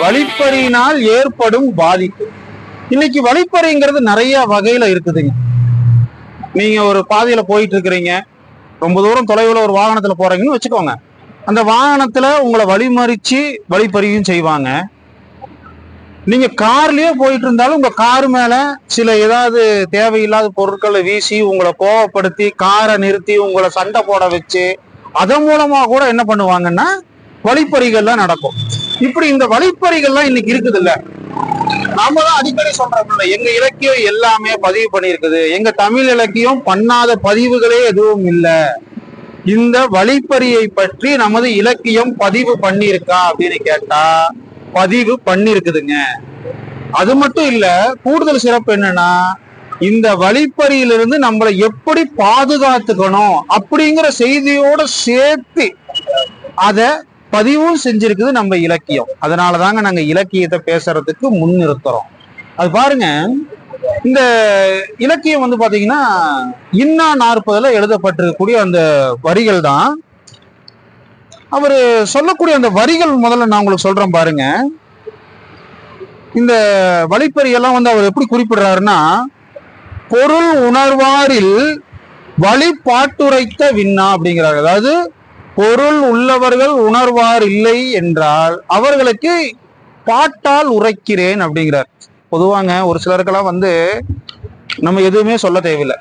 வழிப்பறியினால் ஏற்படும் பாதிப்பு. இன்னைக்கு வழிப்பறிங்கிறது நிறைய வகையில இருக்குதுங்க. நீங்க ஒரு பாதையில போயிட்டு இருக்கிறீங்க ரொம்ப தூரம் தொலைவில் ஒரு வாகனத்துல போறீங்கன்னு வச்சுக்கோங்க. அந்த வாகனத்துல உங்களை வழிமறிச்சு வழிப்பறியும் செய்வாங்க. நீங்க கார்லயே போயிட்டு இருந்தாலும் உங்க கார் மேல சில ஏதாவது தேவையில்லாத பொருட்களை வீசி உங்களை கோவப்படுத்தி காரை நிறுத்தி உங்களை சண்டை போட வச்சு அதன் மூலமா கூட என்ன பண்ணுவாங்கன்னா வழிப்பறிகள்லாம் நடக்கும். இப்படி இந்த வழிப்பறிகள்லாம் இன்னைக்கு இருக்குது இல்ல நாம தான் அடிக்கடி சொல்றோம்ல எங்க இலக்கியம் எல்லாமே பதிவு பண்ணியிருக்குது. எங்க தமிழ் இலக்கியம் பண்ணாத பதிவுகளே எதுவும் இல்லை. இந்த வழிப்பறியை பற்றி நமது இலக்கியம் பதிவு பண்ணியிருக்கா அப்படின்னு கேட்டா பதிவு பண்ணிருக்குதுங்க அது மட்டும் இல்ல கூடுதல் சிறப்பு என்னன்னா இந்த வழிப்பறியிலிருந்து நம்மளை எப்படி பாதுகாத்துக்கணும் அப்படிங்கிற செய்தியோட சேர்த்து அத பதிவும் செஞ்சிருக்குது நம்ம இலக்கியம். அதனாலதாங்க நாங்க இலக்கியத்தை பேசுறதுக்கு முன்னிறுத்துறோம். அது பாருங்க இந்த இலக்கியம் வந்து பாத்தீங்கன்னா இன்னா நாற்பதுல எழுதப்பட்டிருக்கக்கூடிய அந்த வரிகள் தான். அவர் சொல்லக்கூடிய அந்த வரிகள் முதல்ல நான் உங்களுக்கு சொல்றேன் பாருங்க. இந்த வழிப்பறி எல்லாம் வந்து அவர் எப்படி குறிப்பிடுறாருன்னா பொருள் உணர்வாரில் வழிபாட்டுரைத்த விண்ணா அப்படிங்கிறார். அதாவது பொருள் உள்ளவர்கள் உணர்வார் இல்லை என்றால் அவர்களுக்கு பாட்டால் உரைக்கிறேன் அப்படிங்கிறார். பொதுவாங்க ஒரு சிலருக்கெல்லாம் வந்து நம்ம எதுவுமே சொல்ல தேவையில்லை.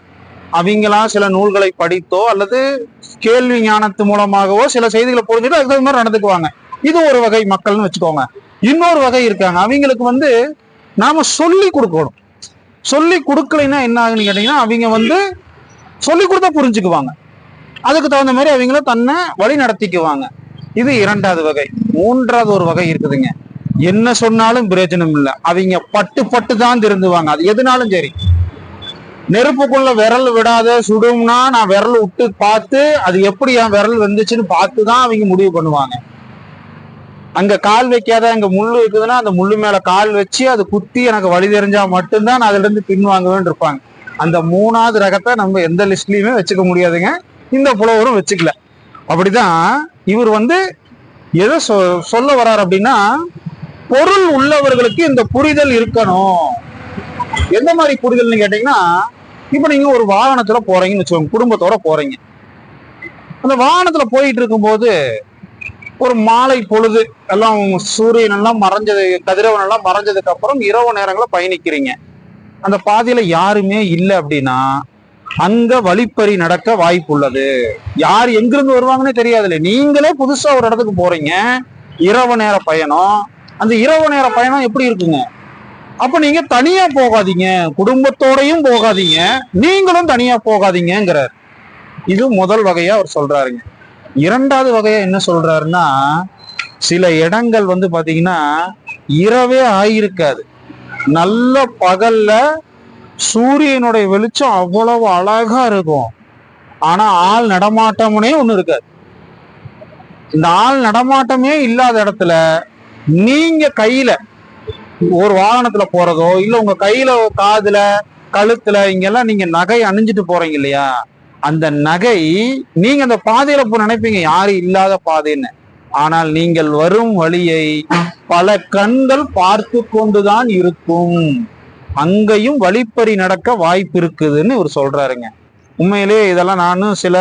அவங்களாம் சில நூல்களை படித்தோ அல்லது கேள்வி ஞானத்து மூலமாகவோ சில செய்திகளை புரிஞ்சுட்டு அதுக்கு தகுந்த மாதிரி நடந்துக்குவாங்க. இது ஒரு வகை மக்கள்னு வச்சுக்கோங்க. இன்னொரு வகை இருக்காங்க. அவங்களுக்கு வந்து நாம சொல்லி கொடுக்கணும். சொல்லி கொடுக்கலைன்னா என்ன ஆகுன்னு கேட்டீங்கன்னா அவங்க வந்து சொல்லி கொடுத்தா புரிஞ்சுக்குவாங்க. அதுக்கு தகுந்த மாதிரி அவங்கள தன்னை வழி நடத்திக்குவாங்க. இது இரண்டாவது வகை. மூன்றாவது ஒரு வகை இருக்குதுங்க. என்ன சொன்னாலும் பிரயோஜனம் இல்லை. அவங்க பட்டு பட்டு தான் திருந்துவாங்க. அது எதுனாலும் சரி. நெருப்புக்குள்ள விரல் விடாத சுடும்னா நான் விரல் விட்டு பார்த்து அது எப்படி என் விரல் வந்துச்சுன்னு பார்த்து தான் அவங்க முடிவு பண்ணுவாங்க. அங்க கால் வைக்காத அங்க முள்ளு இருக்குதுன்னா அந்த முள்ளு மேல கால் வச்சு அது குத்தி எனக்கு வழி தெரிஞ்சா மட்டும்தான் நான் அதுல இருந்து பின்வாங்குவேன்னு இருப்பாங்க. அந்த மூணாவது ரகத்தை நம்ம எந்த லிஸ்ட்லயுமே வச்சுக்க முடியாதுங்க. இந்த புலவரும் வச்சுக்கல. அப்படிதான் இவர் வந்து எதை சொ- சொல்ல வர்றார் அப்படின்னா பொருள் உள்ளவர்களுக்கு இந்த புரிதல் இருக்கணும். எந்த மாதிரி புரிதல்னு கேட்டீங்கன்னா இப்போ நீங்க ஒரு வாகனத்துல போறீங்கன்னு வச்சுக்கோங்க குடும்பத்தோட போறீங்க. அந்த வாகனத்துல போயிட்டு இருக்கும்போது ஒரு மாலை பொழுது எல்லாம் சூரியன் எல்லாம் மறைஞ்சது கதிரவன் எல்லாம் மறைஞ்சதுக்கு அப்புறம் இரவு நேரங்களில் பயணிக்கிறீங்க. அந்த பாதையில யாருமே இல்லை அப்படின்னா அங்க வழிப்பறி நடக்க வாய்ப்புள்ளது. யார் எங்கிருந்து வருவாங்கன்னே தெரியாதுல்ல. நீங்களே புதுசா ஒரு இடத்துக்கு போறீங்க. இரவு நேர பயணம். அந்த இரவு நேர பயணம் எப்படி இருக்குங்க? அப்ப நீங்க தனியா போகாதீங்க. குடும்பத்தோடையும் போகாதீங்க. நீங்களும் தனியா போகாதீங்கிறார் இது முதல் வகையா அவர் சொல்றாருங்க. இரண்டாவது வகையா என்ன சொல்றாருன்னா சில இடங்கள் வந்து பாத்தீங்கன்னா இரவே ஆயிருக்காது. நல்ல பகல்ல சூரியனுடைய வெளிச்சம் அவ்வளவு அழகா இருக்கும். ஆனா ஆள் நடமாட்டம்னே ஒண்ணு இருக்காது. இந்த ஆள் நடமாட்டமே இல்லாத இடத்துல நீங்க கையில ஒரு வாகனத்துல போறதோ இல்ல உங்க கையில காதுல கழுத்துல இங்கெல்லாம் நீங்க நகை அணிஞ்சிட்டு போறீங்க இல்லையா? அந்த நகை நீங்க அந்த பாதையில போ நினைப்பீங்க யாரும் இல்லாத பாதைன்னு. ஆனால் நீங்கள் வரும் வழியை பல கண்கள் பார்த்து கொண்டுதான் இருக்கும். அங்கேயும் வழிப்பறி நடக்க வாய்ப்பு இருக்குதுன்னு இவர் சொல்றாருங்க. உண்மையிலேயே இதெல்லாம் நானும் சில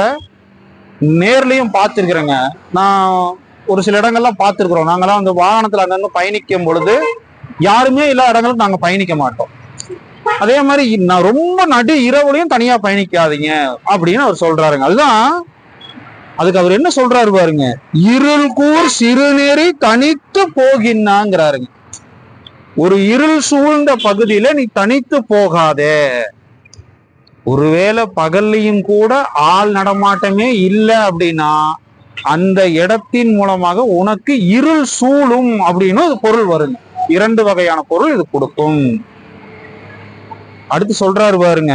நேர்லையும் பார்த்துருக்குறேங்க. நான் ஒரு சில இடங்கள்லாம் பார்த்துருக்குறோம். நாங்களாம் அந்த வாகனத்தில் அங்கங்க பயணிக்கும் பொழுது யாருமே எல்லா இடங்களும் நாங்கள் பயணிக்க மாட்டோம். அதே மாதிரி நான் ரொம்ப நடு இரவுலையும் தனியாக பயணிக்காதீங்க அப்படின்னு அவர் சொல்றாருங்க. அதுதான் அதுக்கு அவர் என்ன சொல்றாரு பாருங்க. இருள் கூர் சிறுநெறி தனித்து போகின்னாங்கிறாருங்க. ஒரு இருள் சூழ்ந்த பகுதியில நீ தனித்து போகாதே. ஒருவேளை பகல்லையும் கூட ஆள் நடமாட்டமே இல்லை அப்படின்னா அந்த இடத்தின் மூலமாக உனக்கு இருள் சூழும் அப்படின்னு ஒரு பொருள் வருங்க. இரண்டு வகையான பொருள் இது கொடுக்கும். அடுத்து சொல்றாரு பாருங்க.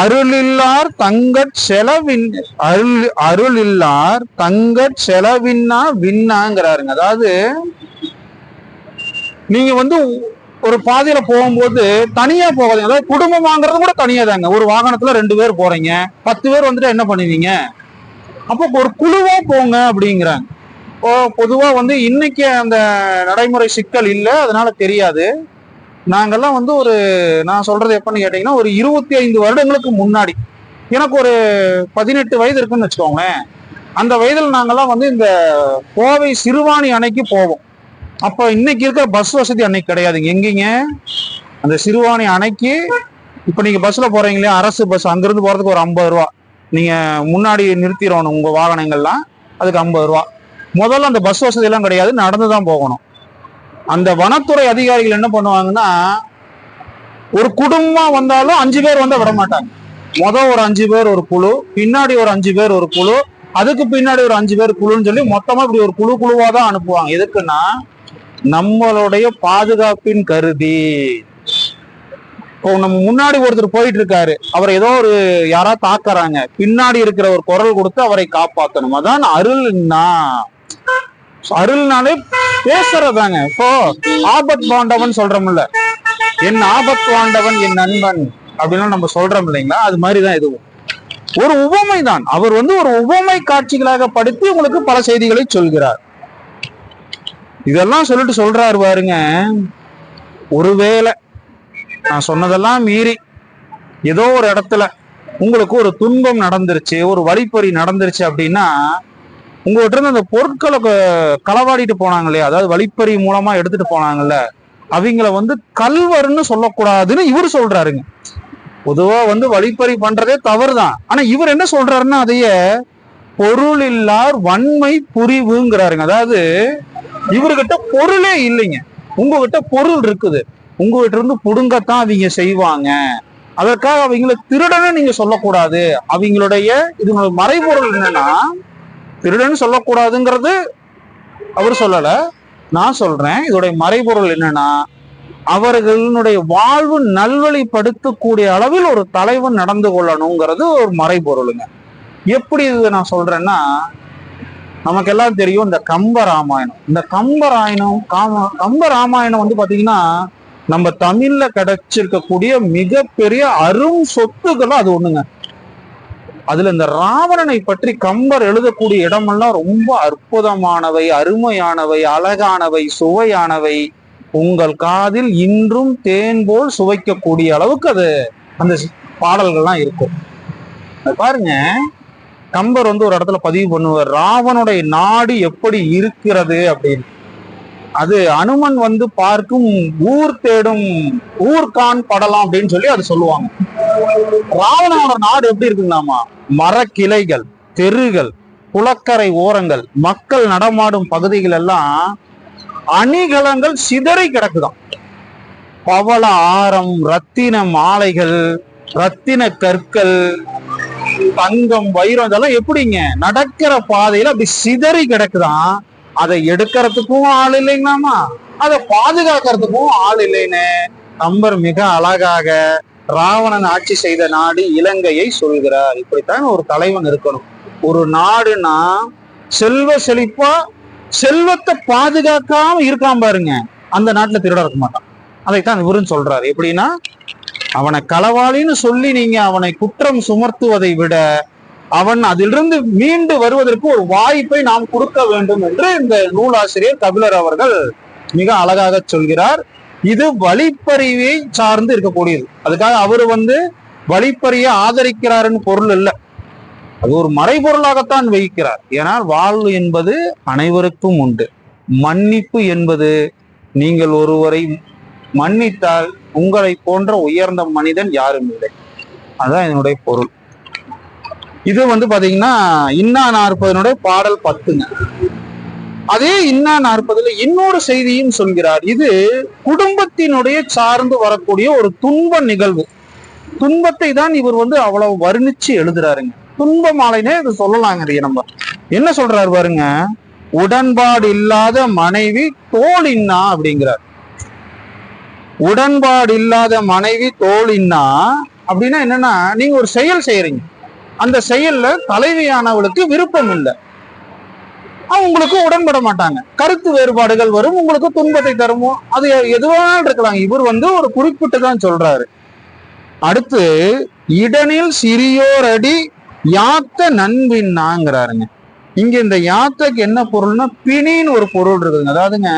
அருளில்லார் தங்கட் செலவின் அருள் அருளில்லார் தங்கட் செலவின்னா விண்ணாங்கிறாருங்க அதாவது நீங்க வந்து ஒரு பாதையில போகும்போது தனியா போகாதீங்க. அதாவது குடும்பம் வாங்குறது கூட தனியா தாங்க ஒரு வாகனத்துல ரெண்டு பேர் போறீங்க. பத்து பேர் வந்துட்டு என்ன பண்ணுவீங்க? அப்போ ஒரு குழுவா போங்க அப்படிங்கிறாங்க. ஓ பொதுவா வந்து இன்னைக்கு அந்த நடைமுறை சிக்கல் இல்லை. அதனால தெரியாது. நாங்கெல்லாம் வந்து ஒரு நான் சொல்றது எப்பன்னு கேட்டீங்கன்னா ஒரு இருபத்தி ஐந்து வருடங்களுக்கு முன்னாடி. எனக்கு ஒரு பதினெட்டு வயது இருக்குன்னு வச்சுக்கோங்களேன். அந்த வயதில் நாங்கெல்லாம் வந்து இந்த கோவை சிறுவாணி அணைக்கு போவோம். அப்போ இன்னைக்கு இருக்கிற பஸ் வசதி அன்னைக்கு கிடையாதுங்க. எங்கேங்க? அந்த சிறுவாணி அணைக்கு இப்போ நீங்க பஸ்ல போறீங்களே அரசு பஸ் அங்கிருந்து போறதுக்கு ஒரு ஐம்பது ரூபா. நீங்க முன்னாடி நிறுத்திடணும் உங்க வாகனங்கள்லாம். அதுக்கு ஐம்பது ரூபா. முதல்ல அந்த பஸ் வசதி எல்லாம் கிடையாது. நடந்து தான் போகணும். அந்த வனத்துறை அதிகாரிகள் என்ன பண்ணுவாங்கன்னா ஒரு குடும்பம் வந்தாலும் அஞ்சு பேர் வந்தா விட மாட்டாங்க. மொதல் ஒரு அஞ்சு பேர் ஒரு குழு பின்னாடி ஒரு அஞ்சு பேர் ஒரு குழு அதுக்கு பின்னாடி ஒரு அஞ்சு பேர் குழுன்னு சொல்லி மொத்தமா இப்படி ஒரு குழு குழுவா தான் அனுப்புவாங்க. எதுக்குன்னா நம்மளுடைய பாதுகாப்பின் கருதி. இப்போ நம்ம முன்னாடி ஒருத்தர் போயிட்டு இருக்காரு அவர் ஏதோ ஒரு யாரா தாக்குறாங்க. பின்னாடி இருக்கிற ஒரு குரல் கொடுத்து அவரை காப்பாத்தணும். அதான் அருள்னா. அருள்னாலே பேசுறதாங்க. இப்போ ஆபத் பாண்டவன் சொல்றோம்ல. என் ஆபத் பாண்டவன் என் நண்பன் அப்படின்னு நம்ம சொல்றோம் இல்லைங்களா? அது மாதிரிதான் இதுவும். ஒரு உவமை தான் அவர் வந்து ஒரு உவமை காட்சிகளாக படுத்தி உங்களுக்கு பல செய்திகளை சொல்கிறார். இதெல்லாம் சொல்லிட்டு சொல்றாரு பாருங்க. ஒருவேளை நான் சொன்னதெல்லாம் மீறி ஏதோ ஒரு இடத்துல உங்களுக்கு ஒரு துன்பம் நடந்துருச்சு ஒரு வழிப்பறி நடந்துருச்சு அப்படின்னா உங்கள்கிட்ட இருந்து அந்த பொருட்களை க- களவாடிட்டு போனாங்க இல்லையா அதாவது வழிப்பறி மூலமா எடுத்துட்டு போனாங்கல்ல? அவங்கள வந்து கல்வர்னு சொல்லக்கூடாதுன்னு இவர் சொல்றாருங்க. பொதுவா வந்து வழிப்பறி பண்றதே தவறுதான். ஆனா இவர் என்ன சொல்றாருன்னா அதையே பொருள் இல்லார் வன்மை புரிவுங்கிறாருங்க. அதாவது இவர்கிட்ட பொருளே இல்லைங்க. உங்ககிட்ட பொருள் இருக்குது. உங்ககிட்ட இருந்து புடுங்கத்தான் அவங்க செய்வாங்க. அதற்காக அவங்கள திருடன்னு நீங்க சொல்லக்கூடாது. அவங்களுடைய இதனோட மறைபொருள் என்னன்னா திருடன் சொல்லக்கூடாதுங்கிறது அவர் சொல்லல. நான் சொல்றேன். இதோடைய மறைபொருள் என்னன்னா அவர்களுடைய வாழ்வு நல்வழிப்படுத்தக்கூடிய அளவில் ஒரு தலைவன் நடந்து கொள்ளணுங்கிறது ஒரு மறைபொருளுங்க. எப்படி இது நான் சொல்றேன்னா நமக்கெல்லாம் தெரியும் இந்த கம்ப ராமாயணம். இந்த கம்ப ராயணம் காம கம்ப ராமாயணம் வந்து பாத்தீங்கன்னா நம்ம தமிழ்ல கிடைச்சிருக்கக்கூடிய மிகப்பெரிய அரும் சொத்துக்களும் அது ஒண்ணுங்க. அதுல இந்த ராவணனை பற்றி கம்பர் எழுதக்கூடிய இடமெல்லாம் ரொம்ப அற்புதமானவை அருமையானவை அழகானவை சுவையானவை. உங்கள் காதில் இன்றும் தேன் போல் சுவைக்கக்கூடிய அளவுக்கு அது அந்த பாடல்கள்லாம் இருக்கும். பாருங்க கம்பர் வந்து ஒரு இடத்துல பதிவு பண்ணுவார். ராவனுடைய நாடு எப்படி இருக்கிறது அப்படின்னு. அது அனுமன் வந்து பார்க்கும் ஊர் தேடும் ஊர்கான் படலாம் அப்படின்னு சொல்லி அது சொல்லுவாங்க. ராவணனோட நாடு எப்படி இருக்குங்களாமா மரக்கிளைகள் தெருகள் குளக்கரை ஓரங்கள் மக்கள் நடமாடும் பகுதிகள் எல்லாம் அணிகலங்கள் சிதறி கிடக்குதான் பவள ஆரம் ரத்தின மாலைகள் ரத்தின கற்கள் தங்கம் வைரம் இதெல்லாம் எப்படிங்க? நடக்கிற பாதையில அப்படி சிதறி கிடக்குதான். அதை எடுக்கிறதுக்கும் ஆள் இல்லைங்களாமா? அதை பாதுகாக்கிறதுக்கும் ஆள் இல்லைன்னு கம்பர் மிக அழகாக ராவணன் ஆட்சி செய்த நாடு இலங்கையை சொல்கிறார். இப்படித்தான் ஒரு தலைவன் இருக்கணும். ஒரு நாடுனா செல்வ செழிப்பா செல்வத்தை பாதுகாக்காம இருக்காம பாருங்க. அந்த நாட்டுல திருட இருக்க மாட்டான். அதைத்தான் இவருன்னு சொல்றாரு. எப்படின்னா அவனை களவாளின்னு சொல்லி நீங்க அவனை குற்றம் சுமர்த்துவதை விட அவன் அதிலிருந்து மீண்டு வருவதற்கு ஒரு வாய்ப்பை நாம் கொடுக்க வேண்டும் என்று இந்த நூலாசிரியர் கபிலர் அவர்கள் மிக அழகாக சொல்கிறார். இது வழிப்பறிவை சார்ந்து இருக்கக்கூடியது. அதுக்காக அவர் வந்து வழிப்பறியை ஆதரிக்கிறாருன்னு பொருள் இல்லை. அது ஒரு மறைபொருளாகத்தான் வைக்கிறார் ஏனால் வாழ்வு என்பது அனைவருக்கும் உண்டு. மன்னிப்பு என்பது நீங்கள் ஒருவரை மன்னித்தால் உங்களை போன்ற உயர்ந்த மனிதன் யாரும் இல்லை. அதான் என்னுடைய பொருள். இது வந்து பாத்தீங்கன்னா இன்னா நாற்பதனுடைய பாடல் பத்துங்க. அதே இன்னா நாற்பதுல இன்னொரு செய்தியும் சொல்கிறார். இது குடும்பத்தினுடைய சார்ந்து வரக்கூடிய ஒரு துன்ப நிகழ்வு. துன்பத்தை தான் இவர் வந்து அவ்வளவு வர்ணிச்சு எழுதுறாருங்க. துன்ப மாலைனே இது சொல்லலாங்க நம்ம. என்ன சொல்றாரு பாருங்க? உடன்பாடு இல்லாத மனைவி தோல் இன்னா அப்படிங்கிறார். உடன்பாடு இல்லாத மனைவி தோழின்னா அப்படின்னா என்னன்னா நீங்க ஒரு செயல் செய்யறீங்க. அந்த செயல்ல தலைவியானவளுக்கு விருப்பம் இல்லை. அவங்களுக்கு உடன்பட மாட்டாங்க. கருத்து வேறுபாடுகள் வரும் உங்களுக்கு துன்பத்தை தருமோ அது எதுவானாலும் இருக்கலாம். இவர் வந்து ஒரு குறிப்பிட்டு தான் சொல்றாரு. அடுத்து இடனில் சிறியோரடி யாத்த நண்பின்னாங்கிறாருங்க. இங்க இந்த யாத்தக்கு என்ன பொருள்னா பிணின்னு ஒரு பொருள் இருக்குதுங்க. அதாவதுங்க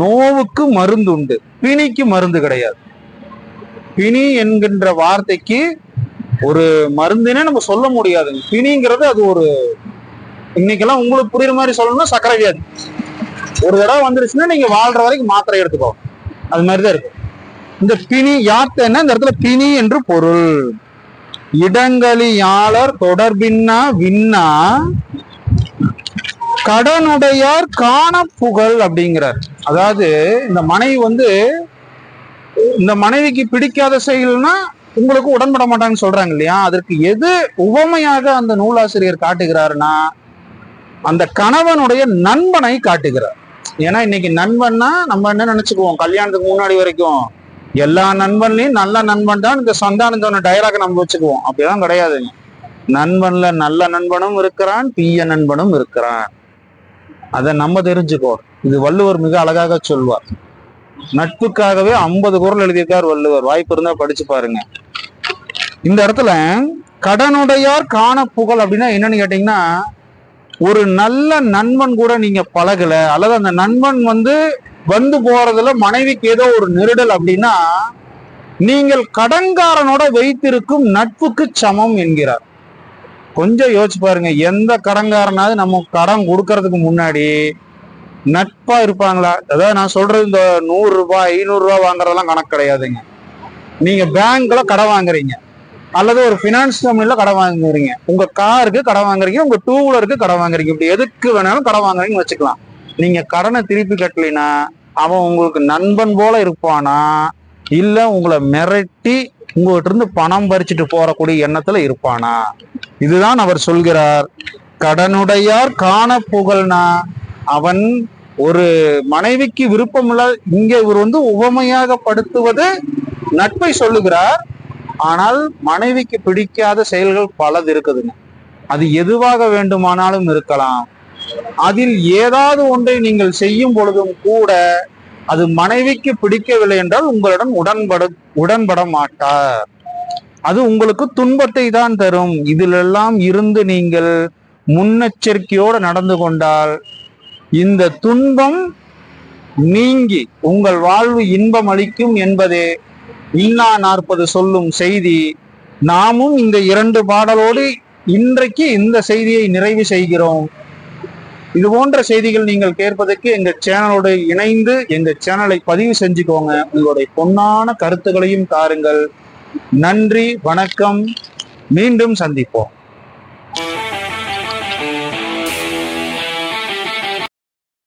நோவுக்கு மருந்து உண்டு பிணிக்கு மருந்து கிடையாது. பிணி என்கின்ற வார்த்தைக்கு ஒரு மருந்துனே நம்ம சொல்ல முடியாதுங்க பிணிங்கிறது அது ஒரு இன்னைக்கெல்லாம் உங்களுக்கு புரியுற மாதிரி சொல்லணும்னா சக்கரை வியாதி. ஒரு தடவை வந்துருச்சுன்னா நீங்க வாழ்ற வரைக்கும் மாத்திரை எடுத்துக்கோ அது மாதிரிதான் இருக்கும். இந்த பிணி யாத்தேன்னா இந்த இடத்துல பிணி என்று பொருள். இடங்களியாளர் தொடர்பின்னா வின்னா கடனுடையார் காண புகழ் அப்படிங்கிறார். அதாவது இந்த மனைவி வந்து இந்த மனைவிக்கு பிடிக்காத செயல்னா உங்களுக்கு உடன்பட மாட்டாங்கன்னு சொல்றாங்க இல்லையா? அதற்கு எது உவமையாக அந்த நூலாசிரியர் காட்டுகிறாருன்னா அந்த கணவனுடைய நண்பனை காட்டுகிறார். ஏன்னா இன்னைக்கு நண்பன்னா நம்ம என்ன நினைச்சுக்குவோம்? கல்யாணத்துக்கு முன்னாடி வரைக்கும் எல்லா நண்பன்லையும் நல்ல நண்பன் தான் இந்த சந்தானம் சொன்ன டயலாக் நம்ம வச்சுக்குவோம். அப்படிலாம் கிடையாதுங்க. நண்பன்ல நல்ல நண்பனும் இருக்கிறான் தீய நண்பனும் இருக்கிறான். அதை நம்ம தெரிஞ்சுக்கோ. இது வள்ளுவர் மிக அழகாக சொல்வார். நட்புக்காகவே ஐம்பது குரல் எழுதியிருக்கார் வள்ளுவர். வாய்ப்பு இருந்தா படிச்சு பாருங்க. இந்த இடத்துல கடனுடையார் காண புகழ் அப்படின்னா என்னன்னு கேட்டீங்கன்னா ஒரு நல்ல நண்பன் கூட நீங்க பழகல அல்லது அந்த நண்பன் வந்து வந்து போறதுல மனைவிக்கு ஏதோ ஒரு நெருடல் அப்படின்னா நீங்கள் கடன்காரனோட வைத்திருக்கும் நட்புக்கு சமம் என்கிறார். கொஞ்சம் யோசிச்சு பாருங்க. எந்த கடன்காரனாவது நம்ம கடன் கொடுக்கறதுக்கு முன்னாடி நட்பா இருப்பாங்களா? அதாவது நான் சொல்றது இந்த நூறு ரூபாய் ஐநூறு ரூபாய் வாங்குறதெல்லாம் கணக்கு கிடையாதுங்க. நீங்க பேங்க்ல கடன் வாங்குறீங்க. அல்லது ஒரு பினான்ஸ் கம்பெனில கடன் வாங்குறீங்க. உங்க காருக்கு கடன் வாங்குறீங்க. உங்க டூ வீலருக்கு கடன் வாங்குறீங்க. இப்படி எதுக்கு வேணாலும் கடன் வாங்குறீங்கன்னு வச்சுக்கலாம். நீங்க கடனை திருப்பி கட்டலைன்னா அவன் உங்களுக்கு நண்பன் போல இருப்பானா? இல்ல உங்களை மிரட்டி உங்ககிட்ட இருந்து பணம் பறிச்சுட்டு போறக்கூடிய எண்ணத்துல இருப்பானா? இதுதான் அவர் சொல்கிறார். கடனுடையார் காண புகழ்னா அவன் ஒரு மனைவிக்கு விருப்பமில்ல இங்க இவர் வந்து உவமையாக படுத்துவது நட்பை சொல்லுகிறார். ஆனால் மனைவிக்கு பிடிக்காத செயல்கள் பலது இருக்குதுங்க. அது எதுவாக வேண்டுமானாலும் இருக்கலாம். அதில் ஏதாவது ஒன்றை நீங்கள் செய்யும் பொழுதும் கூட அது மனைவிக்கு பிடிக்கவில்லை என்றால் உங்களிடம் உடன்பட உடன்பட மாட்டார் அது உங்களுக்கு துன்பத்தை தான் தரும். இதிலெல்லாம் இருந்து நீங்கள் முன்னெச்சரிக்கையோடு நடந்து கொண்டால் இந்த துன்பம் நீங்கி உங்கள் வாழ்வு இன்பம் அளிக்கும் என்பதே இன்னா நாற்பது சொல்லும் செய்தி. நாமும் இந்த இரண்டு பாடலோடு இன்றைக்கு இந்த செய்தியை நிறைவு செய்கிறோம். இது போன்ற செய்திகள் நீங்கள் கேட்பதற்கு எங்க சேனலோடு இணைந்து எங்க சேனலை பதிவு செஞ்சுக்கோங்க. உங்களுடைய பொன்னான கருத்துக்களையும் தாருங்கள். நன்றி வணக்கம். மீண்டும் சந்திப்போம்.